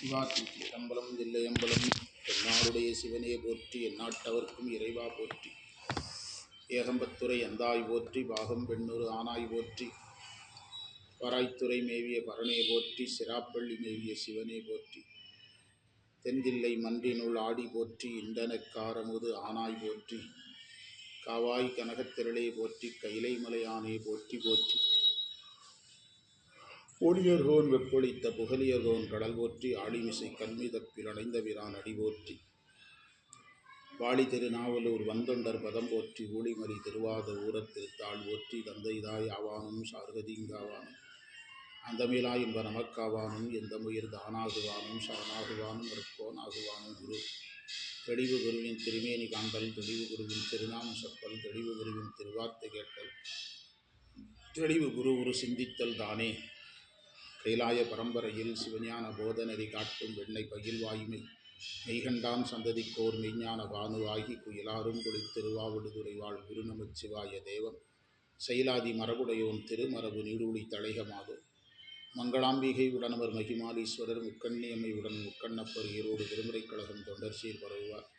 சிவாத்தி சிதம்பரம் தில்லையம்பலம் என்னாருடைய சிவனே போற்றி எந்நாட்டவர்க்கும் இறைவா போற்றி. ஏகம்பத்துறை அந்தாய் போற்றி பாகம் பெண்ணொரு ஆனாய் போற்றி. வராய்த்துறை மேவிய பரணே போற்றி சிராப்பள்ளி மேவிய சிவனே போற்றி. தென்தில்லை மன்றினுள் ஆடி போற்றி இண்டனக்காரமுது ஆனாய் போற்றி. காவாய் கனகத்திரளே போற்றி கைலை மலையானே போற்றி போற்றி. ஒளியர்கோன் வெப்பொழித்த புகழியர்கோன் கடல் போற்றி ஆழிமிசை கண்மிதப்பில் அடைந்தவிரான் அடி போற்றி. வாழி திருநாவலூர் வந்தொண்டர் பதம் போற்றி ஊழிமறி திருவாத ஊரத் திருத்தாள் போற்றி தந்தைதாய் ஆவானும் சார்கதிங்காவானும் அந்தமிலா என்ப நமக்காவானும் எந்த முயர் தானாகுவானும் சரணாகுவானும் இருக்கோனாகுவானும் குரு. தெளிவு குருவின் திருமேனி காண்டல் தெளிவு குருவின் திருநாமம் சொற்பல் தெளிவு குருவின் திருவார்த்தை கேட்டல். தெளிவு குரு ஒரு சிந்தித்தல் தானே. கைலாய பரம்பரையில் சிவஞான போதநெறி காட்டும் வெண்ணை பகில்வாய்மை மெய்கண்டாம் சந்ததிக்கோர் மெய்ஞான பானுவாகி குயிலாரும் குளித்திருவாவிடுதுறை வாழ் குருநமச்சிவாய தேவம். செயலாதி மரபுடையோன் திருமரபு நீடூழி தலைகமாது. மங்களாம்பிகை உடனவர் மகிமாலீஸ்வரர் முக்கண்ணியம்மை உடன் முக்கண்ணப்பர் ஈரோடு திருமுறை கழகம் தொண்டர் சீர் பரவுவார்.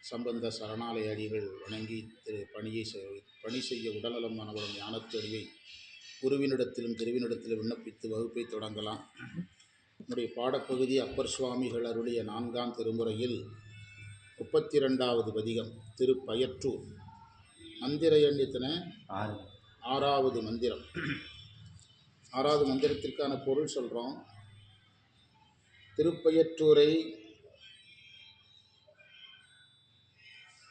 சம்பந்த சரணாலய அடிகள் வணங்கி திரு பணியை செய்- பணி செய்ய உடல்நலம் மனவளம் ஞானத்தொழிவை குருவினிடத்திலும் திருவினிடத்திலும் விண்ணப்பித்து வகுப்பை தொடங்கலாம். நம்முடைய பாடப்பகுதி அப்பர் சுவாமிகள் அருளிய நான்காம் திருமுறையில் முப்பத்தி ரெண்டாவது பதிகம் திருப்பயற்றூர். மந்திர எண்ணித்தன ஆறு. ஆறாவது மந்திரம். ஆறாவது மந்திரத்திற்கான பொருள் சொல்கிறோம் திருப்பயற்றூரை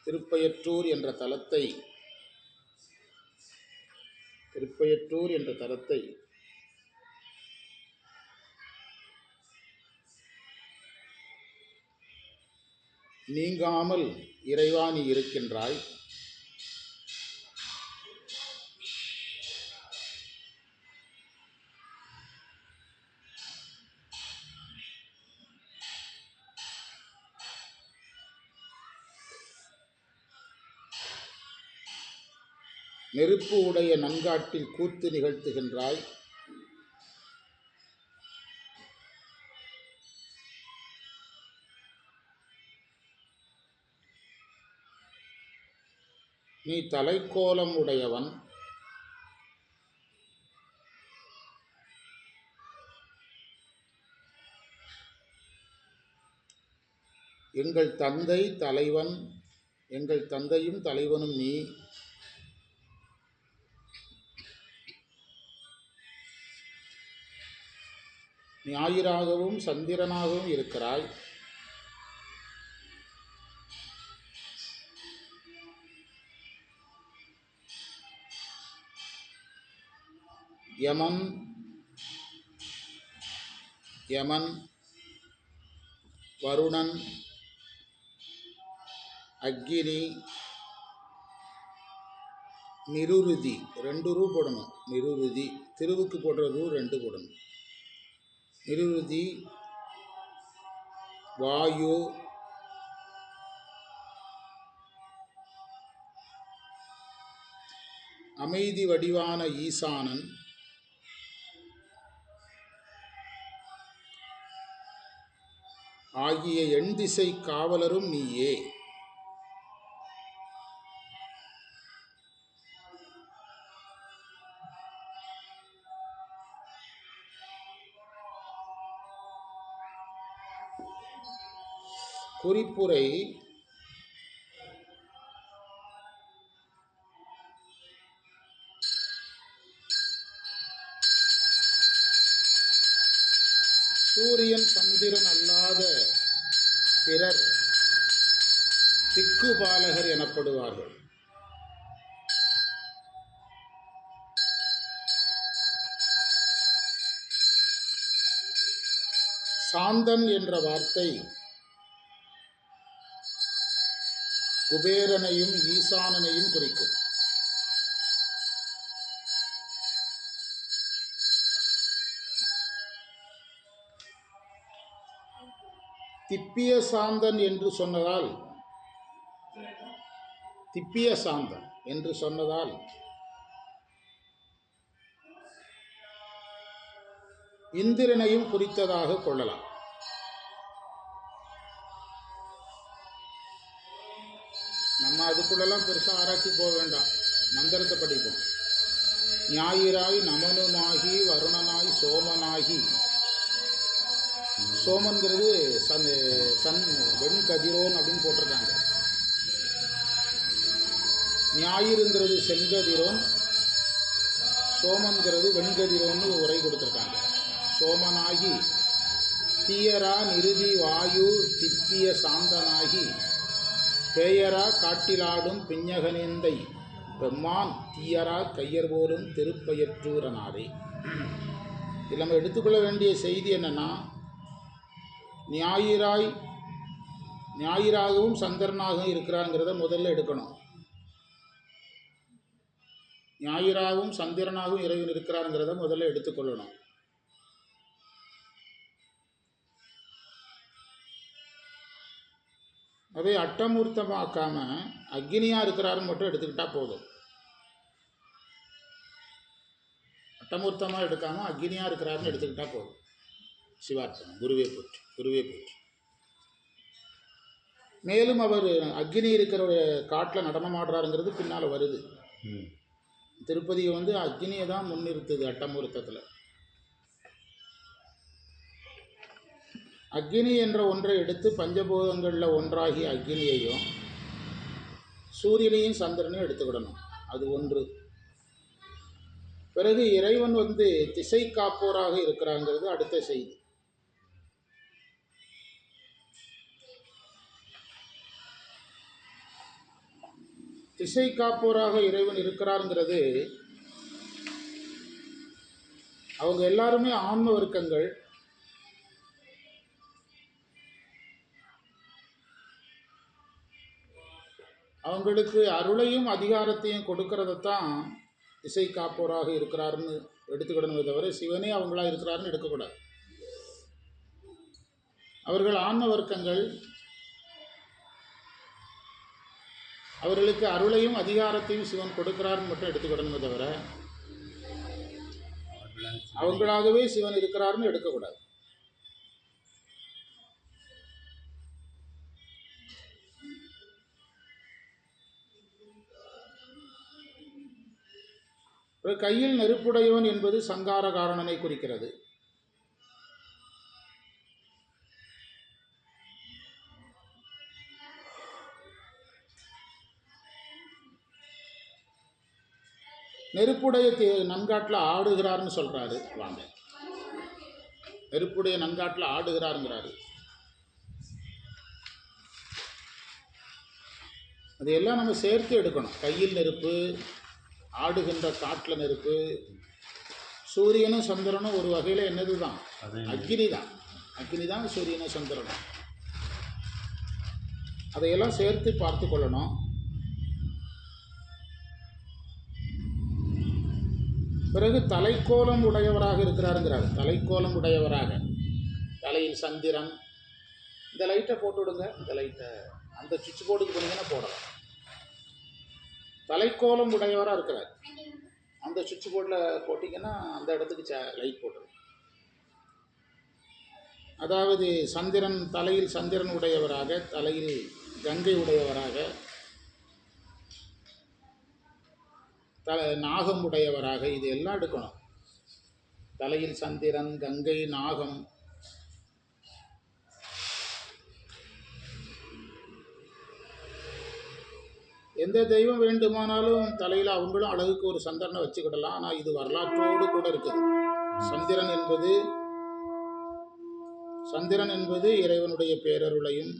திருப்பயற்றூர் என்ற தலத்தை திருப்பையற்றூர் என்ற தலத்தை நீங்காமல் இறைவா நீ இருக்கின்றாய். நெருப்பு உடைய நன்காட்டில் கூத்து நிகழ்த்துகின்றாய். நீ தலைக்கோலம் உடையவன். எங்கள் தந்தை தலைவன் எங்கள் தந்தையும் தலைவனும் நீ. ஞாயிறாகவும் சந்திரனாகவும் இருக்கிறாய். யமன் யமன் வருணன் அக்னி நிருருதி. ரெண்டு ரூ போடணும். நிருருதி. திருவுக்கு போடுற ரூ ரெண்டு போடணும். நிருதி வாயு அமைதி வடிவான ஈசானன் ஆகிய எண்திசை காவலரும் நீயே. குறிப்புரை சூரியன் சந்திரன் அல்லாத பிறர் திக்குபாலகர் எனப்படுவார்கள். சாந்தன் என்ற வார்த்தை குபேரனையும் ஈசானனையும் குறிக்கும். திப்பிய சாந்தன் என்று சொன்னதால் திப்பிய சாந்தன் என்று சொன்னதால் இந்திரனையும் குறித்ததாக கொள்ளலாம். அதுக்குள்ளெல்லாம் பெருசாக ஆராய்ச்சி போக வேண்டாம். மந்திரத்தை படிப்போம். ஞாயிறாய் நமனுமாகி வருணனாய் சோமனாகி. சோமன்கிறது சன் சன் வெண்கதிரோன் அப்படின்னு போட்டிருக்காங்க. ஞாயிறுங்கிறது செங்கதிரோன் சோமன்கிறது வெண்கதிரோன்னு உரை கொடுத்துருக்காங்க. சோமனாகி தீயரா நிருதி வாயு திப்பிய சாந்தனாகி. பேயரா காட்டிலாடும் பிஞகனேந்தை பெம்மான் தீயரா கையர் போலும் திருப்பயற்றூரனாரே. இதில் நம்ம எடுத்துக்கொள்ள வேண்டிய செய்தி என்னென்னா ஞாயிறாய் ஞாயிறாகவும் சந்திரனாகவும் இருக்கிறாங்கிறத முதல்ல எடுக்கணும். ஞாயிறாகவும் சந்திரனாகவும் இறைவன் இருக்கிறாருங்கிறத முதல்ல எடுத்துக்கொள்ளணும். அதை அட்டமூர்த்தமாக்காம அக்னியாக இருக்கிறாருன்னு மட்டும் எடுத்துக்கிட்டால் போதும். அட்டமூர்த்தமாக எடுக்காமல் அக்னியாக இருக்கிறாருன்னு எடுத்துக்கிட்டால் போதும். சிவார்த்தனம் குருவே போற்றி குருவே போற்றி. மேலும் அவர் அக்னி இருக்கிற காட்டில் நடனமாடுறாருங்கிறது பின்னால் வருது. திருப்பதியை வந்து அக்னியை தான் முன்னிறுத்துது அட்டமூர்த்தத்தில். அக்னி என்ற ஒன்றை எடுத்து பஞ்சபூதங்களில் ஒன்றாகிய அக்னியையும் சூரியனையும் சந்திரனையும் எடுத்துக்கிடணும். அது ஒன்று. பிறகு இறைவன் வந்து திசை காப்போராக இருக்கிறாங்கிறது அடுத்த செய்தி. திசை காப்போராக இறைவன் இருக்கிறாருங்கிறது அவங்க எல்லாருமே ஆன்ம வர்க்கங்கள். அவங்களுக்கு அருளையும் அதிகாரத்தையும் கொடுக்கறதத்தான் இசை காப்போராக இருக்கிறாருன்னு எடுத்துக்கிடணுமே தவிர சிவனே அவங்களா இருக்கிறாருன்னு எடுக்கக்கூடாது. அவர்கள் ஆன்ம வர்க்கங்கள். அவர்களுக்கு அருளையும் அதிகாரத்தையும் சிவன் கொடுக்கிறாருன்னு மட்டும் எடுத்துக்கிடணுமே தவிர அவங்களாகவே சிவன் இருக்கிறாருன்னு எடுக்கக்கூடாது. கையில் நெருப்புடையவன் என்பது சங்கார காரணனை குறிக்கிறது. நெருப்புடைய தே- நன்காட்டில் ஆடுகிறார்னு சொல்றாரு. வாங்க. நெருப்புடைய நன்காட்டில் ஆடுகிறாருங்கிறாரு. அதையெல்லாம் நம்ம சேர்த்து எடுக்கணும். கையில் நெருப்பு ஆடுகின்ற காட்டில் நெருப்பு சூரியனும் சந்திரனும் ஒரு வகையில் என்னது தான் அக்னி தான் அக்னி தான் சூரியனும் சந்திரனும். அதையெல்லாம் சேர்த்து பார்த்து கொள்ளணும். பிறகு தலைக்கோலம் உடையவராக இருக்கிறாருங்கிறார். தலைக்கோலம் உடையவராக. தலையில் சந்திரன். இந்த லைட்டை போட்டு விடுங்க. இந்த லைட்டை அந்த சுவிட்ச் போர்டுக்கு போனீங்கன்னா போடலாம். தலைக்கோலம் உடையவராக இருக்கிறார். அந்த சுவிட்ச் போர்டில் போட்டிங்கன்னா அந்த இடத்துக்கு ச லைட் போட்டுரும். அதாவது சந்திரன் தலையில் சந்திரன் உடையவராக தலையில் கங்கை உடையவராக த நாகம் உடையவராக இது எல்லாம் எடுக்கணும். தலையில் சந்திரன் கங்கை நாகம் எந்த தெய்வம் வேண்டுமானாலும் தலையில் அவங்களும் அழகுக்கு ஒரு சந்திரனை வச்சுக்கிடலாம். ஆனால் இது வரலாற்றோடு கூட இருக்குது. சந்திரன் என்பது சந்திரன் என்பது இறைவனுடைய பேரருளையும்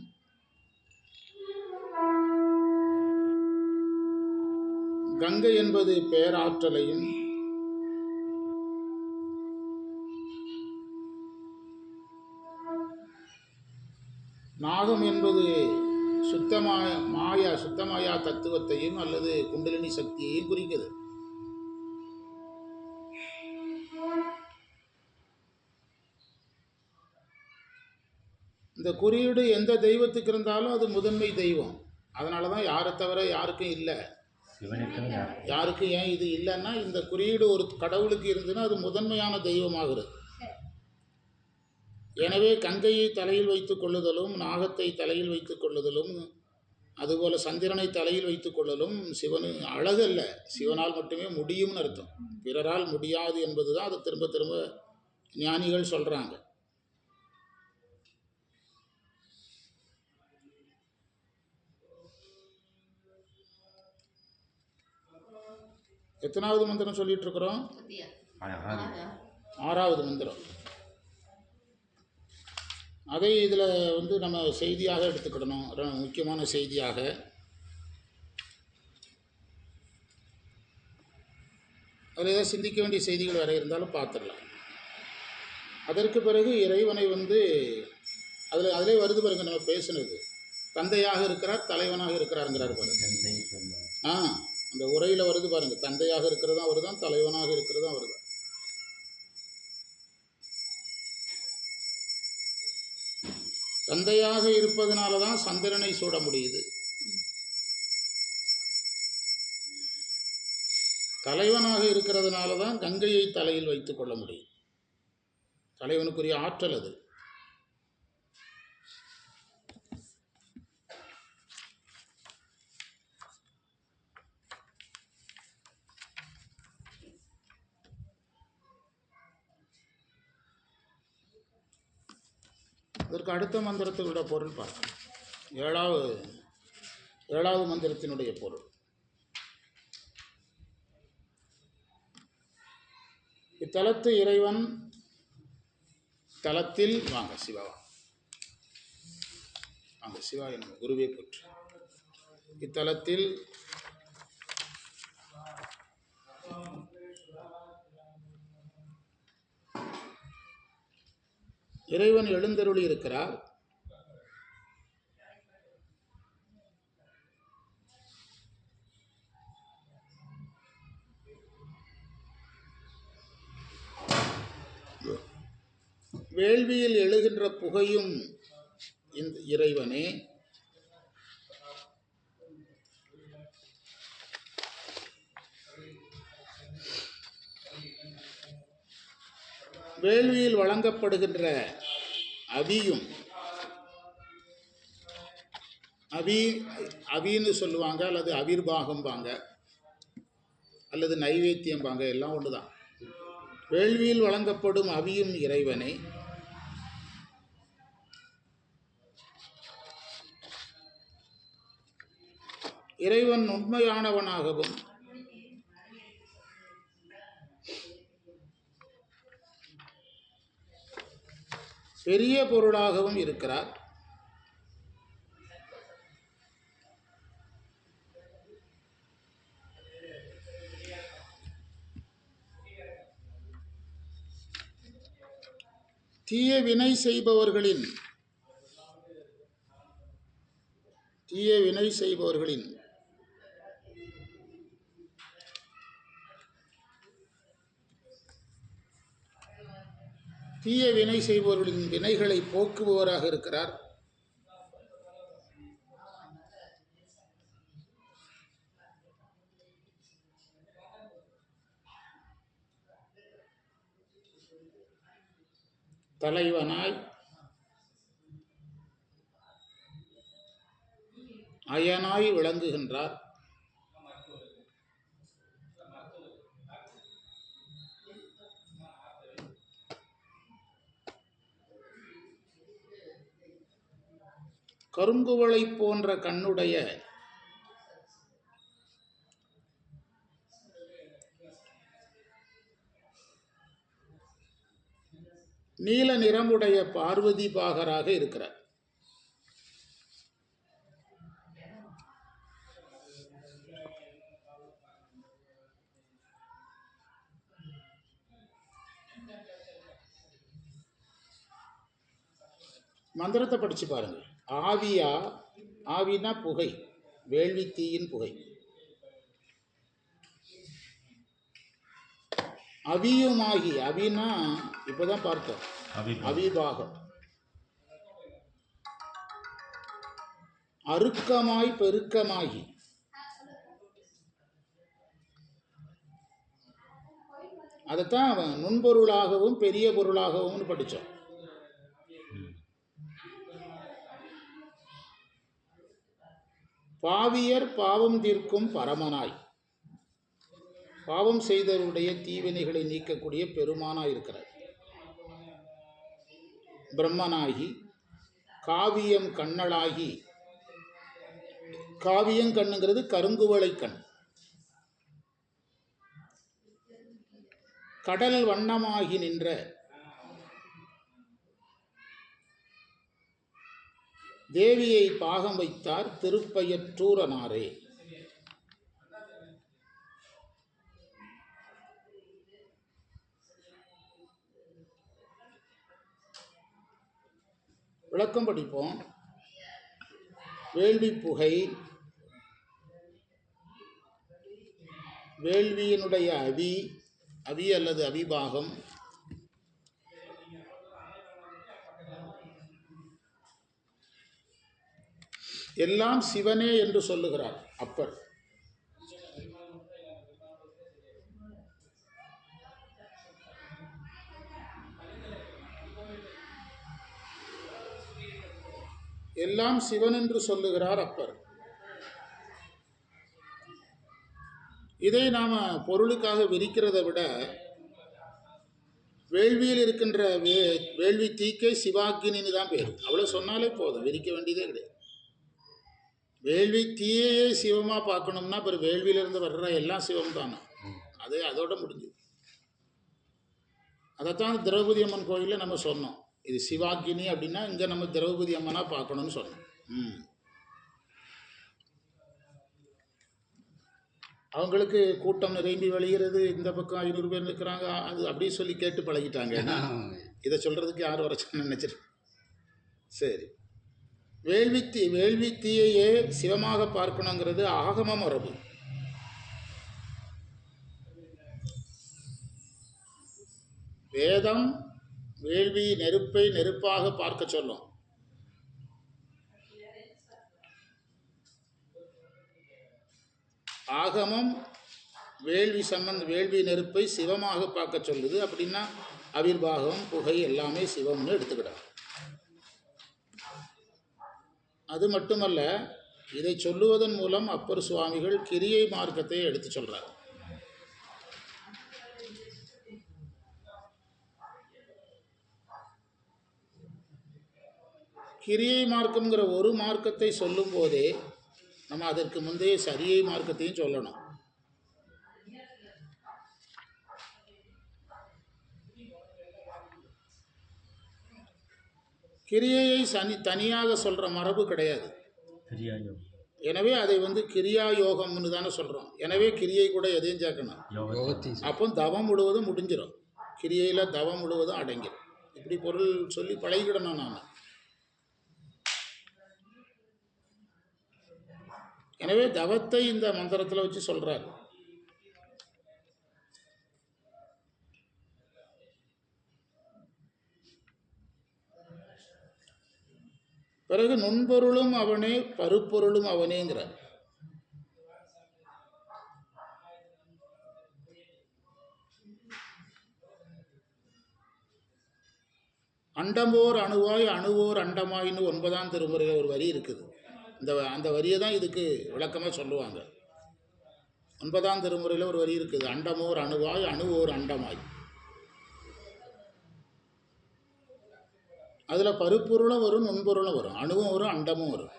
கங்கை என்பது பேராற்றலையும் நாகம் என்பது சுத்தமாய மாயா சுத்தமாயா தத்துவத்தையும் அல்லது குண்டலினி சக்தியையும் குறிக்குது. இந்த குறியீடு எந்த தெய்வத்துக்கு இருந்தாலும் அது முதன்மை தெய்வம். அதனால தான் யாரை தவிர யாருக்கும் இல்லை. யாருக்கும் ஏன் இது இல்லைன்னா இந்த குறியீடு ஒரு கடவுளுக்கு இருந்ததுன்னா அது முதன்மையான தெய்வமாகிறது. எனவே கங்கையை தலையில் வைத்துக் கொள்ளுதலும் நாகத்தை தலையில் வைத்துக் கொள்ளுதலும் அதுபோல சந்திரனை தலையில் வைத்துக் கொள்ளலும் சிவனு அழகு அல்ல சிவனால் மட்டுமே முடியும்னு அர்த்தம். பிறரால் முடியாது என்பது தான் அதை திரும்ப திரும்ப ஞானிகள் சொல்கிறாங்க எத்தனாவது மந்திரம் சொல்லிட்டு இருக்கிறோம்? ஆறாவது மந்திரம். அதை இதில் வந்து நம்ம செய்தியாக எடுத்துக்கிடணும். முக்கியமான செய்தியாக. அதில் ஏதாவது சிந்திக்க வேண்டிய செய்திகள் வேறு இருந்தாலும் பார்த்துடலாம். அதற்கு பிறகு இறைவனை வந்து அதில் அதிலே வருது பாருங்க நம்ம பேசுனது. தந்தையாக இருக்கிறார் தலைவனாக இருக்கிறாருங்கிறார் பாருங்க. ஆ அந்த உரையில் வருது பாருங்க தந்தையாக இருக்கிறதும் அவர் தான் தலைவனாக இருக்கிறதும் அவர் தந்தையாக இருப்பதனால தான் சந்திரனை சூட முடியுது. தலைவனாக இருக்கிறதுனால தான் கங்கையை தலையில் வைத்துக் கொள்ள முடியும். தலைவனுக்குரிய ஆற்றல் அது. அதற்கு அடுத்த மந்திரத்தினுடைய பொருள் பார்க்கலாம் ஏழாவது ஏழாவது மந்திரத்தினுடைய பொருள். இத்தலத்து இறைவன் தலத்தில் வாங்க சிவா. வாங்க. வாங்க சிவா என் குருவே போற்று. இத்தலத்தில் இறைவன் எழுந்தருளி இருக்கிறார். வேள்வியில் எழுகின்ற புகையும் இந்த இறைவனே. வேள்வியில் வழங்கப்படுகின்ற அவியும். அவி அவின்னு சொல்லுவாங்க அல்லது அவிர்வாகம்பாங்க அல்லது நைவேத்தியம்பாங்க எல்லாம் ஒன்று தான் வேள்வியில் வழங்கப்படும் அவியும் இறைவனை இறைவன் உண்மையானவனாகவும் பெரிய பொருளாகவும் இருக்கிறார். தீய வினை செய்பவர்களின் தீய வினை செய்பவர்களின் தீய வினை செய்பவர்களின் வினைகளை போக்குபவராக இருக்கிறார். தலைவனாய் அயனாய் விளங்குகின்றார். கருங்குவளை போன்ற கண்ணுடைய நீல நிறமுடைய பார்வதி பாகராக இருக்கிறார். மந்திரத்தை படிச்சு பாருங்கள். ஆவியா ஆவினா புகை வேள்வி தீயின் புகை. அவியுமாகி அவினா இப்போதான் பார்த்தோம். அவிபாகம். அருக்கமாய் பெருக்கமாகி. அதைத்தான் அவன் நுண்பொருளாகவும் பெரிய பொருளாகவும் படித்தோம் பாவியர் பாவம் தீர்க்கும் பரமனாய். பாவம் செய்தவருடைய தீவினைகளை நீக்கக்கூடிய பெருமானாய் இருக்கிறார் பிரம்மனாகி காவியம் கண்ணளாகி காவியம் கண்ணுங்கிறது கருங்குவளை கண். கடல் வண்ணமாகி நின்ற தேவியை பாகம் வைத்தார் திருப்பயற்றூரனாரே. விளக்கம் படிப்போம். வேள்வி புகை வேள்வியினுடைய அவி அவி அல்லது அவிபாகம். எல்லாம் சிவனே என்று சொல்லுகிறார். அப்பர். எல்லாம் சிவன் என்று சொல்லுகிறார் அப்பர். இதை நாம் பொருளுக்காக விரிக்கிறதை விட வேள்வியில் இருக்கின்ற வே வேள்வி தீக்கை சிவாக்கினின்னு தான் பேர். அவ்வளோ சொன்னாலே போதும். விரிக்க வேண்டியதே கிடையாது. வேள்வி தீயையே சிவமாக பார்க்கணும்னா அப்புறம் வேள்வியிலிருந்து வர்ற எல்லாம் சிவம் தானே அது அதோட முடிஞ்சுது. அதைத்தான் திரௌபதி அம்மன் கோயிலில் நம்ம சொன்னோம். இது சிவாக்கினி அப்படின்னா இங்கே நம்ம திரௌபதி அம்மனாக பார்க்கணும்னு சொன்னோம். ம். அவங்களுக்கு கூட்டம் நிரம்பி வழிகிறது இந்த பக்கம் ஐநூறு பேர் இருக்கிறாங்க அது அப்படியே சொல்லி கேட்டு பழகிட்டாங்க. இதை சொல்கிறதுக்கு யார் வர நினச்சிருக்கேன் சரி. வேள்வி தீ வேள்வி தீயையே சிவமாக பார்க்கணுங்கிறது ஆகம மரபு. வேதம் வேள்வி நெருப்பை நெருப்பாக பார்க்க சொல்லும். ஆகமம் வேள்வி சம்பந்த வேள்வி நெருப்பை சிவமாக பார்க்க சொல்லுது. அப்படின்னா அவிர்வாகம் புகை எல்லாமே சிவம்னு எடுத்துக்கிட்டாங்க அது மட்டுமல்ல இதை சொல்லுவதன் மூலம் அப்பர் சுவாமிகள் கிரியை மார்க்கத்தை எடுத்து சொல்கிறார் கிரியை மார்க்கம்ங்கிற ஒரு மார்க்கத்தை சொல்லும் போதே நம்ம அதற்கு முந்தைய சரியை மார்க்கத்தையும் சொல்லணும். கிரியையை சனி தனியாக சொல்கிற மரபு கிடையாது. கிரியாயோ எனவே அதை வந்து கிரியா யோகம்னு தானே சொல்கிறோம் எனவே கிரியை கூட எதையும் சேர்க்கணும். அப்போ தவம் முழுவதும் முடிஞ்சிடும் கிரியையில் தவம் முழுவதும் அடங்கிடும் இப்படி பொருள் சொல்லி பழகிடணும் நான் எனவே தவத்தை இந்த மந்திரத்தில் வச்சு சொல்கிறார் பிறகு நுண்பொருளும் அவனே பருப்பொருளும் அவனேங்கிறார். அண்டமோர் அணுவாய் அணுவோர் அண்டமாயின்னு ஒன்பதாம் திருமுறையில் ஒரு வரி இருக்குது. இந்த அந்த வரியை தான் இதுக்கு விளக்கமாக சொல்லுவாங்க. ஒன்பதாம் திருமுறையில் ஒரு வரி இருக்குது. அண்டமோர் அணுவாய் அணுவோர் அண்டமாய். அதில் பருப்பொருளும் வரும் நுண்பொருளும் வரும். அணுவும் வரும் அண்டமும் வரும்.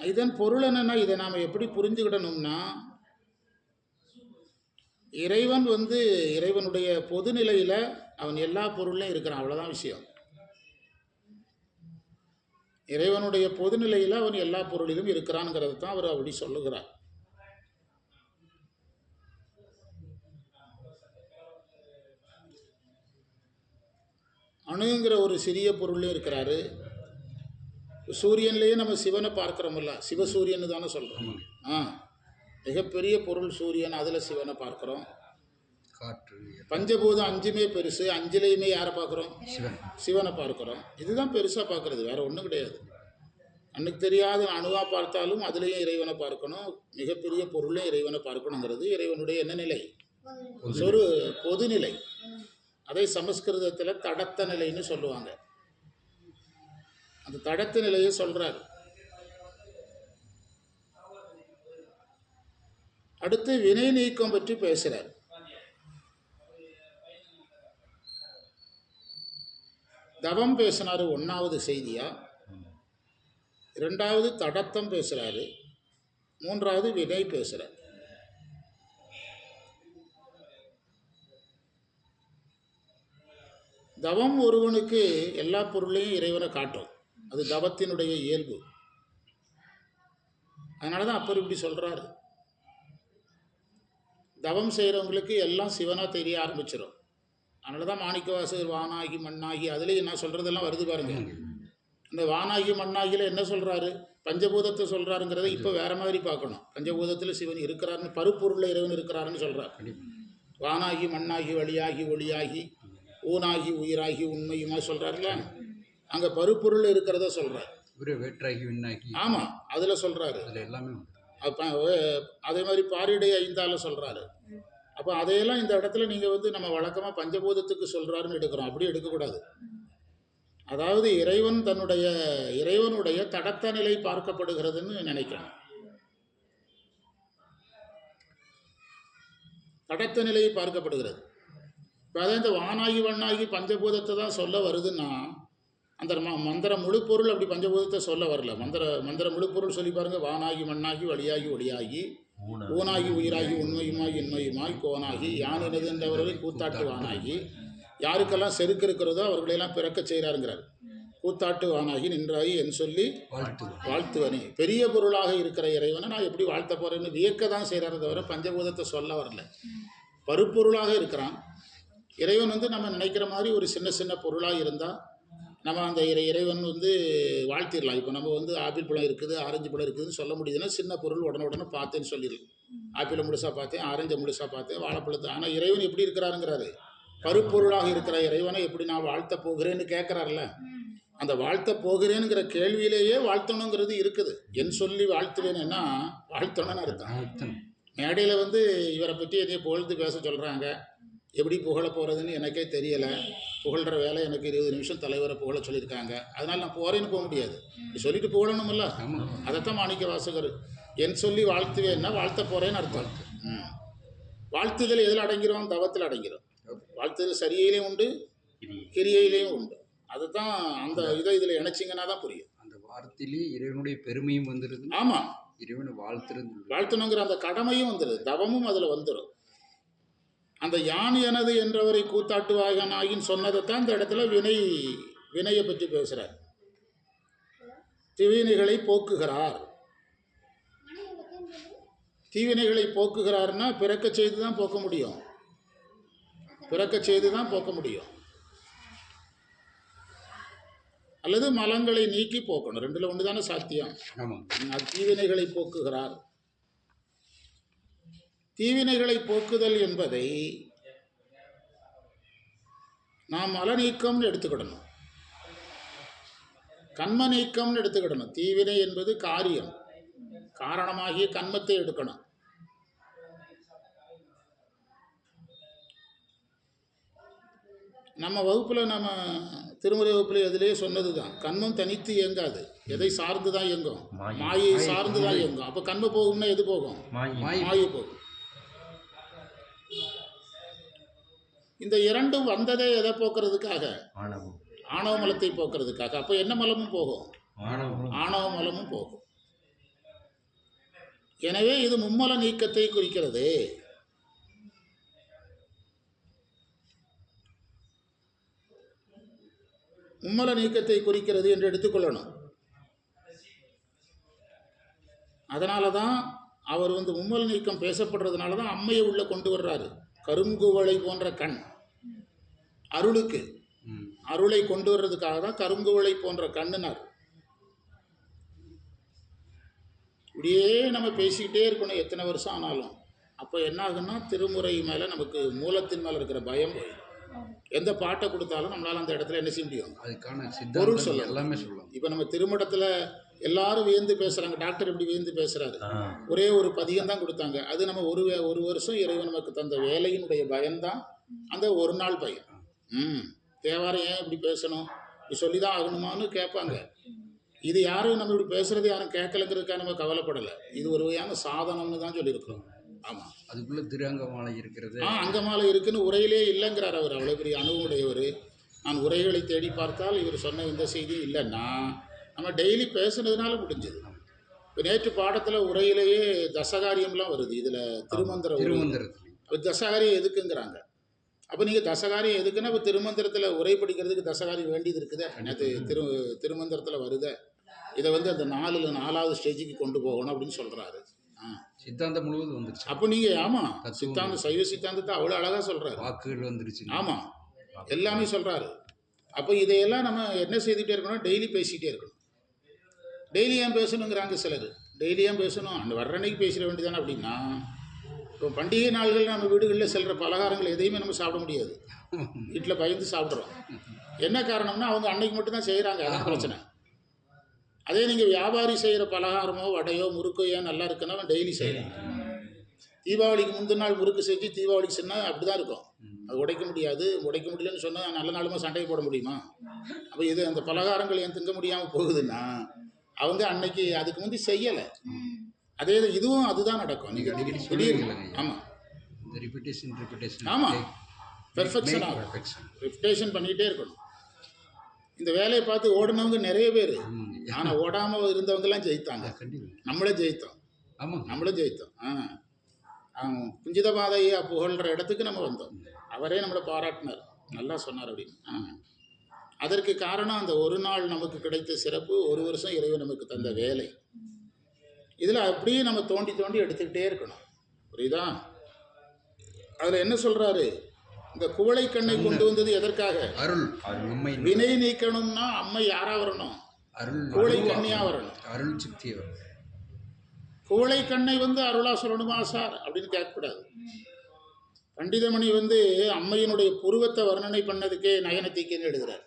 இதன் பொருள் என்னன்னா இதை நாம் எப்படி புரிஞ்சுக்கிடணும்னா இறைவன் வந்து இறைவனுடைய பொதுநிலையில் அவன் எல்லா பொருளையும் இருக்கிறான். அவ்வளோதான் விஷயம். இறைவனுடைய பொதுநிலையில் அவன் எல்லா பொருளிலும் இருக்கிறான்ங்கிறது தான் அவர் அப்படி சொல்லுகிறார். அணுங்கிற ஒரு சிறிய பொருள்லையும் இருக்கிறாரு. சூரியன்லேயே நம்ம சிவனை பார்க்குறோம்ல சிவசூரியன்னு தானே சொல்கிறோம் ஆ மிகப்பெரிய பொருள் சூரியன் அதில் சிவனை பார்க்குறோம். காற்று பஞ்சபூதம் அஞ்சுமே பெருசு அஞ்சுலேயுமே யாரை பார்க்குறோம்? சிவன். சிவனை பார்க்குறோம். இதுதான் பெருசாக பார்க்குறது வேற ஒன்றும் கிடையாது. கண்ணுக்கு தெரியாத அணுவாக பார்த்தாலும் அதுலேயும் இறைவனை பார்க்கணும். மிகப்பெரிய பொருளையும் இறைவனை பார்க்கணுங்கிறது இறைவனுடைய என்ன நிலை? ஒரு பொதுநிலை. அதை சமஸ்கிருதத்தில் தடத்த நிலைன்னு சொல்லுவாங்க. அந்த தடத்த நிலையை சொல்றார். அடுத்து வினை நீக்கம் பற்றி பேசுறார். தவம் பேசினாரு ஒன்றாவது செய்தியா? ரெண்டாவது தடத்தம் பேசுறாரு. மூன்றாவது வினை பேசுகிறார் தவம் ஒருவனுக்கு எல்லா பொருளையும் இறைவனை காட்டும். அது தவத்தினுடைய இயல்பு. அதனால தான் அப்பர் இப்படி சொல்கிறாரு தவம் செய்கிறவங்களுக்கு எல்லாம் சிவனாக தெரிய ஆரம்பிச்சிடும் அதனால தான் மாணிக்கவாசகர் வானாகி மண்ணாகி அதுலேயும் என்ன சொல்கிறதெல்லாம் வருது பாருங்க. இந்த வானாகி மண்ணாகியில் என்ன சொல்கிறாரு பஞ்சபூதத்தை சொல்கிறாருங்கிறத இப்போ வேற மாதிரி பார்க்கணும். பஞ்சபூதத்தில் சிவன் இருக்கிறாருன்னு பருப்பொருளில் இறைவன் இருக்கிறாருன்னு சொல்கிறார் வானாகி மண்ணாகி வழியாகி ஒளியாகி ஊனாகி உயிராகி உண்மையுமா சொல்கிறாருல அங்கே பருப்பொருள் இருக்கிறத சொல்கிறார் வேற்றாகி விண்ணாகி. ஆமாம் அதில் சொல்கிறாரு அதில் எல்லாமே அப்போ அதே மாதிரி பாரிடை ஐந்தால சொல்கிறாரு அப்போ அதையெல்லாம் இந்த இடத்துல நீங்கள் வந்து நம்ம வழக்கமாக பஞ்சபூதத்துக்கு சொல்கிறாருன்னு எடுக்கிறோம். அப்படி எடுக்கக்கூடாது. அதாவது இறைவன் தன்னுடைய இறைவனுடைய தடத்த நிலை பார்க்கப்படுகிறதுன்னு நினைக்கணும். தடத்த நிலை பார்க்கப்படுகிறது. இப்போ அதான் இந்த வானாகி வண்ணாகி பஞ்சபூதத்தை தான் சொல்ல வருதுன்னா அந்த ம- மந்திர முழு பொருள் அப்படி பஞ்சபூதத்தை சொல்ல வரல. மந்திர மந்திர முழு பொருள் சொல்லி பாருங்க. வானாகி மண்ணாகி வழியாகி ஒளியாகி ஊனாகி உயிராகி உண்மையுமாய் இன்மையுமாய் கோனாகி யான் எனதுன்றவர்களை கூத்தாட்டு வானாகி. யாருக்கெல்லாம் செருக்கு இருக்கிறதோ அவர்களையெல்லாம் பிறக்க செய்கிறாருங்கிறார். கூத்தாட்டு வானாகி நின்றாகி என் சொல்லி வாழ்த்து வாழ்த்துவனே. பெரிய பொருளாக இருக்கிற இறைவனை நான் எப்படி வாழ்த்த போறேன்னு வியக்க தான் செய்கிறாரே தவிர பஞ்சபூதத்தை சொல்ல வரல. பருப்பொருளாக இருக்கிறான். இறைவன் வந்து நம்ம நினைக்கிற மாதிரி ஒரு சின்ன சின்ன பொருளாக இருந்தால் நம்ம அந்த இறை இறைவன் வந்து வாழ்த்திடலாம். இப்போ நம்ம வந்து ஆப்பிள் பழம் இருக்குது ஆரஞ்சு பழம் இருக்குதுன்னு சொல்ல முடியுதுன்னா சின்ன பொருள் உடனே உடனே பார்த்தேன்னு சொல்லிடலாம் ஆப்பிளை முழுசாக பார்த்தேன் ஆரஞ்சை முழுசாக பார்த்தேன் வாழைப்பழத்தை. ஆனால் இறைவன் எப்படி இருக்கிறாருங்கிறாரு? பருப்பொருளாக இருக்கிற இறைவனை எப்படி நான் வாழ்த்த போகிறேன்னு கேட்குறாருல அந்த வாழ்த்த போகிறேனுங்கிற கேள்வியிலேயே வாழ்த்தணுங்கிறது இருக்குது. என் சொல்லி வாழ்த்துவேன்னா வாழ்த்தணும்னு அர்த்தம். மேடையில் வந்து இவரை பற்றி என்னைய புகழ்ந்து பேச சொல்கிறாங்க எப்படி புகழ போகிறதுன்னு எனக்கே தெரியலை. புகழ்கிற வேலை எனக்கு இருபது நிமிஷம் தலைவரை புகழ சொல்லியிருக்காங்க. அதனால் நான் போகிறேன்னு போக முடியாது. சொல்லிட்டு புகழணுமில்ல ஆமாம் அதைத்தான் மாணிக்க வாசகர் என் சொல்லி வாழ்த்துவேன்னா வாழ்த்த போகிறேன்னு அர்த்தம். வாழ்த்துதல் எதில் அடங்கிறோம் தவத்தில் அடங்கிறோம் வாழ்த்துதல் சரியிலையும் உண்டு கிரியையிலையும் உண்டு. அதுதான் அந்த இதை இதில் இணைச்சிங்கன்னா தான் புரியும். அந்த வார்த்தையிலேயே இறைவனுடைய பெருமையும் வந்துடுது ஆமாம் இறைவனை வாழ்த்துறது. வாழ்த்தணுங்கிற அந்த கடமையும் வந்துடுது தவமும் அதில் வந்துடும் அந்த யான் எனது என்றவரை கூத்தாட்டுவாகனாகின்னு சொன்னதைத்தான் இந்த இடத்துல வினை வினையை பற்றி பேசுகிறார் தீவினைகளை போக்குகிறார். தீவினைகளை போக்குகிறார்னா பிறக்க செய்து தான் போக்க முடியும். பிறக்க செய்து தான் போக்க முடியும். அல்லது மலங்களை நீக்கி போக்கணும். ரெண்டுல ஒன்று தானே சாத்தியம். ஆமாம் அது தீவினைகளை போக்குகிறார். தீவினைகளை போக்குதல் என்பதை நாம் மல நீக்கம்னு எடுத்துக்கிடணும். கண்ம நீக்கம்னு எடுத்துக்கிடணும். தீவினை என்பது காரியம். காரணமாகிய கண்மத்தை எடுக்கணும். நம்ம வகுப்பில் நம்ம திருமுறை வகுப்பில் எதிலேயே சொன்னது தான் கண்மம் தனித்து இயங்காது. எதை சார்ந்து தான் இயங்கும்? மாயை. சார்ந்து தான் இயங்கும். அப்போ கண்மம் போகும்னா எது போகும்? மாயை போகும். இந்த இரண்டும் வந்ததே எதை போக்குறதுக்காக? ஆணவ மலத்தை போக்குறதுக்காக. அப்போ என்ன மலமும் போகும்? ஆணவ மலமும் போகும். எனவே இது மும்மல நீக்கத்தை குறிக்கிறது. மும்மல நீக்கத்தை குறிக்கிறது என்று எடுத்துக்கொள்ளணும் அதனால தான் அவர் வந்து மும்மல நீக்கம் பேசப்படுறதுனால தான் அம்மையை உள்ளே கொண்டு வர்றாரு. கருங்குவளை போன்ற கண் அருளுக்கு அருளை கொண்டு வர்றதுக்காக தான் கருங்குவளை போன்ற கண்ணுனார். இப்படியே நம்ம பேசிக்கிட்டே இருக்கணும் எத்தனை வருஷம் ஆனாலும். அப்போ என்ன ஆகுன்னா திருமுறை மேலே நமக்கு மூலத்தின் மேலே இருக்கிற பயம் எந்த பாட்டை கொடுத்தாலும் நம்மளால் அந்த இடத்துல என்ன செய்ய முடியும்? அதுக்கான பொருள் சொல்லலாம். எல்லாமே சொல்லலாம் இப்போ நம்ம திருமடத்தில் எல்லாரும் வியந்து பேசுகிறாங்க டாக்டர் இப்படி வியந்து பேசுகிறாரு ஒரே ஒரு பதியம் தான் கொடுத்தாங்க. அது நம்ம ஒரு ஒரு வருஷம் இறைவன் நமக்கு தந்த வேலையினுடைய பயம்தான் அந்த ஒரு நாள் பயம். ம். தேவாரம் ஏன் இப்படி பேசணும்? இப்படி சொல்லி தான் ஆகணுமான்னு கேட்பாங்க. இது யாரும் நம்ம இப்படி பேசுறது யாரும் கேட்கலங்கிறதுக்காக நம்ம கவலைப்படலை. இது ஒரு வகையான சாதனம்னு தான் சொல்லியிருக்கிறோம். ஆமாம் அதுக்குள்ள திருஅங்க மாலை இருக்கிறது. ஆ அங்கமாலை இருக்குன்னு உரையிலே இல்லைங்கிறார் அவர். அவ்வளோ பெரிய அணுகுடையவர் நான் உரைகளை தேடி பார்த்தால் இவர் சொன்ன இந்த செய்தி இல்லைன்னா நம்ம டெய்லி பேசுனதுனால முடிஞ்சது. இப்போ நேற்று பாடத்தில் உரையிலேயே தசகாரியம்லாம் வருது. இதில் திருமந்திர. திருமந்திரத்தில். தசகாரியம் எதுக்குங்கிறாங்க? அப்போ நீங்கள் தசகாரியம் எதுக்குன்னா இப்போ திருமந்திரத்தில் உரை படிக்கிறதுக்கு தசகாரியம் வேண்டியது இருக்குதே. நேற்று திரு திருமந்திரத்தில் வருதே. இதை வந்து அந்த நாலுல நாலாவது ஸ்டேஜுக்கு கொண்டு போகணும் அப்படின்னு சொல்கிறாரு சித்தாந்தம் முழுவதும் வந்துருச்சு. அப்போ நீங்கள் ஆமாம் தத்துவம். சித்தாந்த சைவ சித்தாந்தத்தை அவ்வளோ அழகாக சொல்கிறாரு வாக்குகள் வந்துருச்சு. ஆமாம் எல்லாமே சொல்கிறாரு அப்போ இதையெல்லாம் நம்ம என்ன செய்துகிட்டே இருக்கணும் டெய்லி பேசிகிட்டே இருக்கணும். டெய்லி ஏன் பேசணுங்கிறாங்க சிலர் டெய்லி ஏன் பேசணும்? அந்த வர்ற அன்னைக்கு பேசிட வேண்டியதானே அப்படின்னா இப்போ பண்டிகை நாள்கள் நம்ம வீடுகளில் செல்கிற பலகாரங்கள் எதையுமே நம்ம சாப்பிட முடியாது. வீட்டில் பயந்து சாப்பிட்றோம். என்ன காரணம்னா அவங்க அன்னைக்கு மட்டும்தான் செய்கிறாங்க அதான் பிரச்சனை. அதே நீங்கள் வியாபாரி செய்கிற பலகாரமோ வடையோ முறுக்கோ ஏன் நல்லா இருக்குன்னா அவன் டெய்லி செய்யலாம் தீபாவளிக்கு முந்தின நாள் முறுக்கு செஞ்சு தீபாவளிக்கு சொன்னால் அப்படி தான் இருக்கும். அது உடைக்க முடியாது. உடைக்க முடியலன்னு சொன்னால் நல்ல நாளுமா சண்டையை போட முடியுமா? அப்போ இது அந்த பலகாரங்கள் ஏன் திங்க முடியாமல் போகுதுன்னா அவங்க அன்னைக்கு அதுக்கு முந்தி செய்யலை. அதே இது இதுவும் அதுதான் நடக்கும். நீங்க நீங்கள் அடிக்கடி சொல்லுவீங்களே ஆமாம் இந்த ரிப்பிட்டேஷன் ரிப்பிட்டேஷன் ஆமா. Perfection ஆகும். பெர்ஃபெக்ஷன் ரிப்டேஷன் பண்ணிகிட்டே இருக்கணும். இந்த வேலையை பார்த்து ஓடினவங்க நிறைய பேர். ஆனால் ஓடாமல் இருந்தவங்கெல்லாம் ஜெயித்தாங்க. நம்மளே ஜெயித்தோம். ஆமாங்க. நம்மளும் ஜெயித்தோம். ஆ. குஞ்சித பாதையா புகழ்கிற இடத்துக்கு நம்ம வந்தோம். அவரே நம்மளை பாராட்டினார். நல்லா சொன்னார் அப்படின்னு. ஆ. அதற்கு காரணம் அந்த ஒரு நாள் நமக்கு கிடைத்த சிறப்பு ஒரு வருஷம் இறைவன் நமக்கு தந்த வேலை. இதில் அப்படியே நம்ம தோண்டி தோண்டி எடுத்துக்கிட்டே இருக்கணும். புரியுதா? அதில் என்ன சொல்கிறாரு இந்த குவளை கண்ணை கொண்டு வந்தது எதற்காக? அருள். அம்மை வினை நீக்கணும்னா அம்மை யாரா வரணும்? அருள். குவளை கண்ணியா வரணும். அருள் வரும் குவளை கண்ணை வந்து அருளா சொல்லணுமா சார்? அப்படின்னு கேட்கக்கூடாது. பண்டிதமணி வந்து அம்மையினுடைய புருவத்தை வர்ணனை பண்ணதுக்கே நயனத்தீக்கைன்னு எழுதுறார்.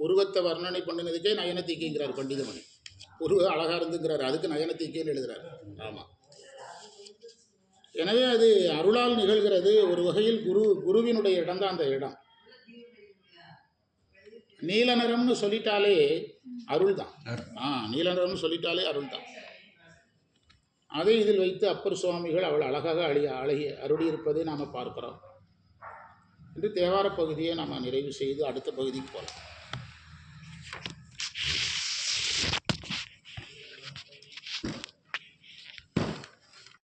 புருவத்தை வர்ணனை பண்ணினதுக்கே நயனத்தீக்கைங்கிறார் பண்டிதமணி. புருவ அழகா இருந்துங்கிறார். அதுக்கு நயனத்தீக்கைன்னு எழுதுறார். ஆமாம் எனவே அது அருளால் நிகழ்கிறது. ஒரு வகையில் குரு குருவினுடைய இடம் தான் அந்த இடம். நீல நிறம்னு சொல்லிட்டாலே அருள் தான். ஆ நீல நிறம்னு சொல்லிட்டாலே அருள் தான். அதை இதில் வைத்து அப்பர் சுவாமிகள் அவள் அழகாக அழி அழகி அருளியிருப்பதை நாம் பார்க்கிறோம். என்று தேவார பகுதியை நாம் நிறைவு செய்து அடுத்த பகுதிக்கு போகலாம்.